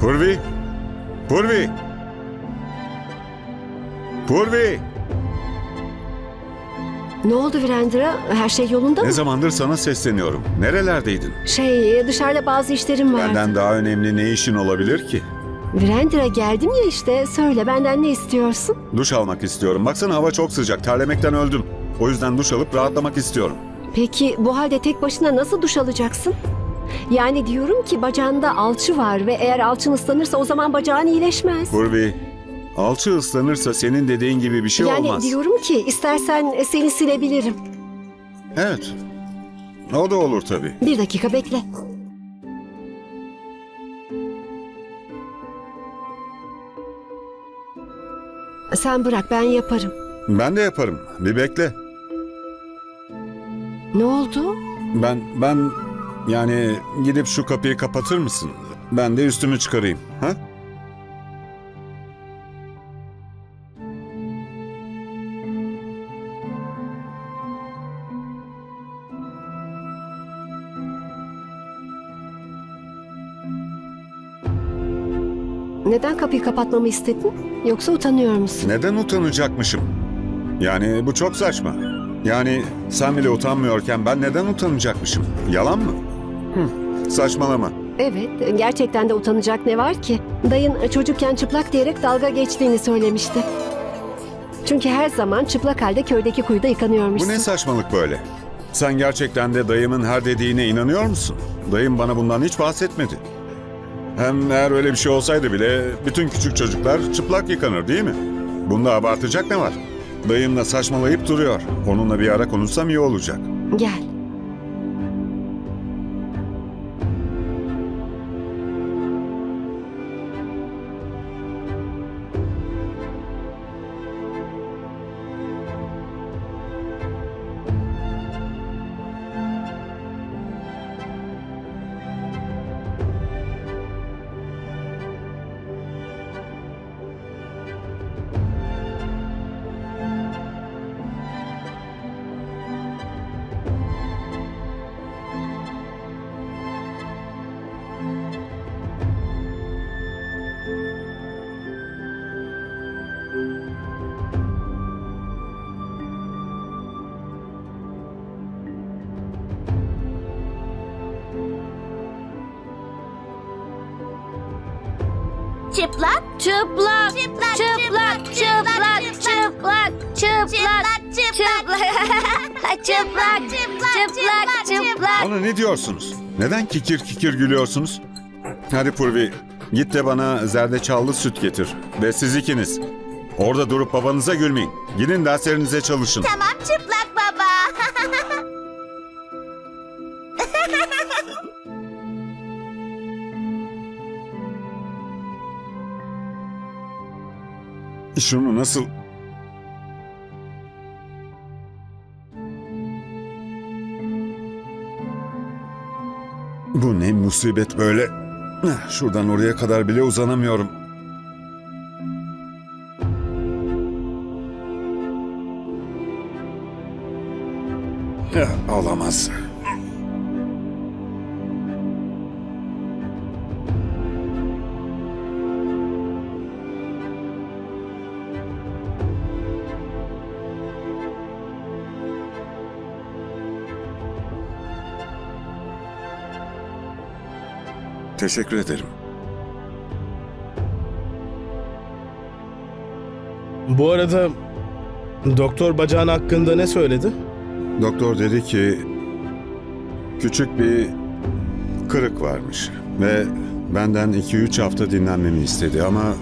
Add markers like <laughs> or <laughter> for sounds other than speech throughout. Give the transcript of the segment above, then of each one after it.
Purvi! Purvi! Purvi! Ne oldu Virendra? Her şey yolunda Ne mı? zamandır sana sesleniyorum. Nerelerdeydin? Şey dışarıda bazı işlerim vardı. Benden daha önemli ne işin olabilir ki? Virendra geldim ya işte. Söyle benden ne istiyorsun? Duş almak istiyorum. Baksana hava çok sıcak. Terlemekten öldüm. O yüzden duş alıp rahatlamak istiyorum. Peki bu halde tek başına nasıl duş alacaksın? Yani diyorum ki bacağında alçı var ve eğer alçın ıslanırsa o zaman bacağın iyileşmez. Purvi, alçı ıslanırsa senin dediğin gibi bir şey yani olmaz. diyorum ki istersen seni silebilirim. Evet. O da olur tabii. Bir dakika bekle. Sen bırak ben yaparım. Ben de yaparım. Bir bekle. Ne oldu? Ben, ben yani gidip şu kapıyı kapatır mısın? Ben de üstümü çıkarayım. Ha? Neden kapıyı kapatmamı istedin? Yoksa utanıyor musun? Neden utanacakmışım? Yani bu çok saçma. Yani sen bile utanmıyorken ben neden utanacakmışım? Yalan mı? Hı, saçmalama. Evet, gerçekten de utanacak ne var ki? Dayın çocukken çıplak diyerek dalga geçtiğini söylemişti. Çünkü her zaman çıplak halde köydeki kuyuda Bu yıkanıyormuşsun. ne saçmalık böyle? Sen gerçekten de dayımın her dediğine inanıyor musun? Dayım bana bundan hiç bahsetmedi. Hem eğer öyle bir şey olsaydı bile bütün küçük çocuklar çıplak yıkanır değil mi? Bunda abartacak ne var? Dayımla saçmalayıp duruyor. Onunla bir ara konuşsam iyi olacak. Gel. Çıplak, çıplak, çıplak, çıplak, çıplak, çıplak, çıplak, çıplak, çıplak, çıplak, çıplak. <laughs> Ne diyorsunuz? Neden kikir kikir gülüyorsunuz? Hadi Purvi, git de bana zerdeçallı süt getir. Ve siz ikiniz. Orada durup babanıza gülmeyin. Gidin derslerinize çalışın. Tamam çıplak Şunu nasıl... Bu ne musibet böyle. Şuradan oraya kadar bile uzanamıyorum. Eh, Olamaz. Teşekkür ederim. Bu arada doktor bacağın hakkında ne söyledi? Doktor dedi ki küçük bir kırık varmış ve benden 2-3 hafta dinlenmemi istedi ama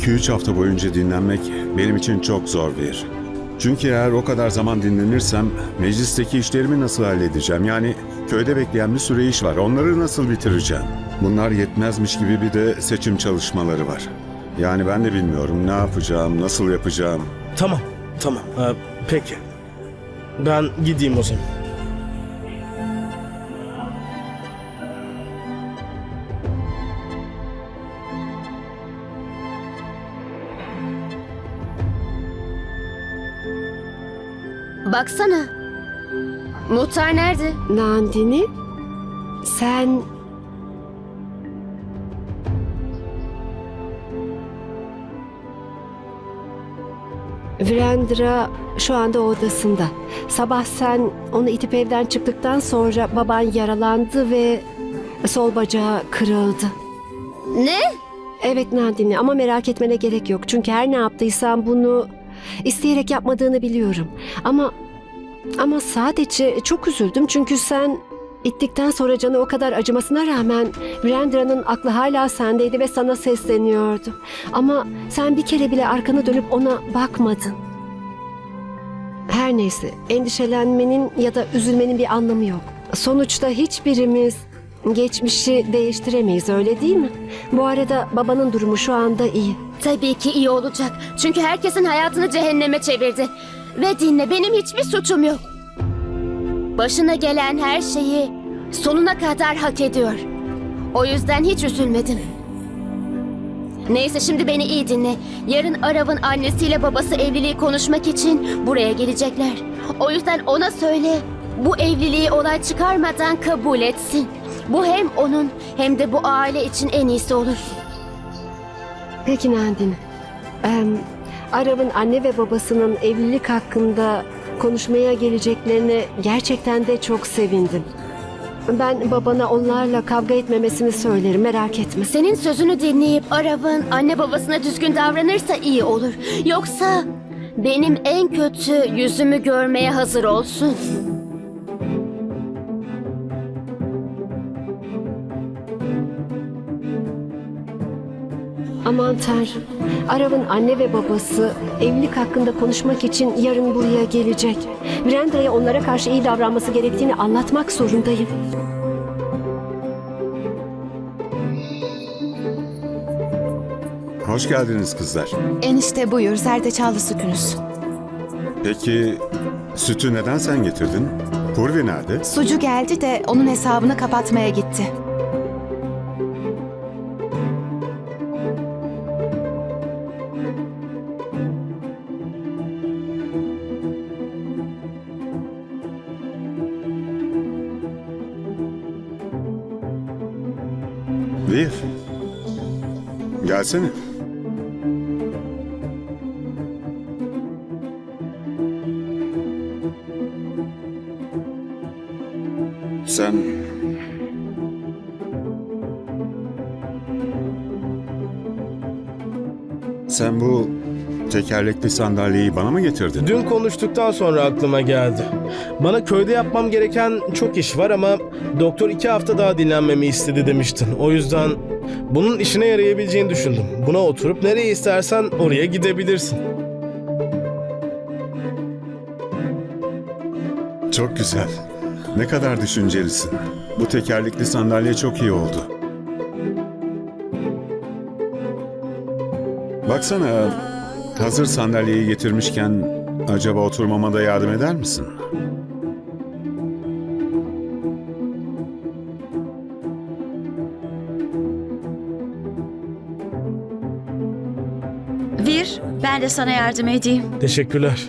2-3 hafta boyunca dinlenmek benim için çok zor bir. Çünkü eğer o kadar zaman dinlenirsem meclisteki işlerimi nasıl halledeceğim? Yani köyde bekleyen bir sürü iş var. Onları nasıl bitireceğim? Bunlar yetmezmiş gibi bir de seçim çalışmaları var. Yani ben de bilmiyorum ne yapacağım, nasıl yapacağım. Tamam, tamam. Ee, peki. Ben gideyim o zaman. Baksana. Muhtar nerede? Nandini, sen... Virendra şu anda odasında. Sabah sen onu itip evden çıktıktan sonra baban yaralandı ve sol bacağı kırıldı. Ne? Evet Nandini ama merak etmene gerek yok. Çünkü her ne yaptıysan bunu isteyerek yapmadığını biliyorum. Ama ama sadece çok üzüldüm çünkü sen ittikten sonra canı o kadar acımasına rağmen Virendra'nın aklı hala sendeydi ve sana sesleniyordu. Ama sen bir kere bile arkanı dönüp ona bakmadın. Her neyse endişelenmenin ya da üzülmenin bir anlamı yok. Sonuçta hiçbirimiz geçmişi değiştiremeyiz öyle değil mi? Bu arada babanın durumu şu anda iyi. Tabii ki iyi olacak. Çünkü herkesin hayatını cehenneme çevirdi. Ve dinle benim hiçbir suçum yok. Başına gelen her şeyi sonuna kadar hak ediyor. O yüzden hiç üzülmedim. Neyse şimdi beni iyi dinle. Yarın Arav'ın annesiyle babası evliliği konuşmak için buraya gelecekler. O yüzden ona söyle bu evliliği olay çıkarmadan kabul etsin. Bu hem onun hem de bu aile için en iyisi olur. Peki Nandini. Em, Arap'ın anne ve babasının evlilik hakkında konuşmaya geleceklerine gerçekten de çok sevindim. Ben babana onlarla kavga etmemesini söylerim merak etme. Senin sözünü dinleyip Arap'ın anne babasına düzgün davranırsa iyi olur. Yoksa benim en kötü yüzümü görmeye hazır olsun. Aman tanrım. Arap'ın anne ve babası evlilik hakkında konuşmak için yarın buraya gelecek. Virendra'ya onlara karşı iyi davranması gerektiğini anlatmak zorundayım. Hoş geldiniz kızlar. Enişte buyur zerdeçallı sütünüz. Peki sütü neden sen getirdin? Purvi nerede? Sucu geldi de onun hesabını kapatmaya gitti. Vir. Gelsene. Sen... Sen bu tekerlekli sandalyeyi bana mı getirdin? Dün konuştuktan sonra aklıma geldi. Bana köyde yapmam gereken çok iş var ama doktor iki hafta daha dinlenmemi istedi demiştin. O yüzden bunun işine yarayabileceğini düşündüm. Buna oturup nereye istersen oraya gidebilirsin. Çok güzel. Ne kadar düşüncelisin. Bu tekerlekli sandalye çok iyi oldu. Baksana, hazır sandalyeyi getirmişken acaba oturmama da yardım eder misin? Vir, ben de sana yardım edeyim. Teşekkürler.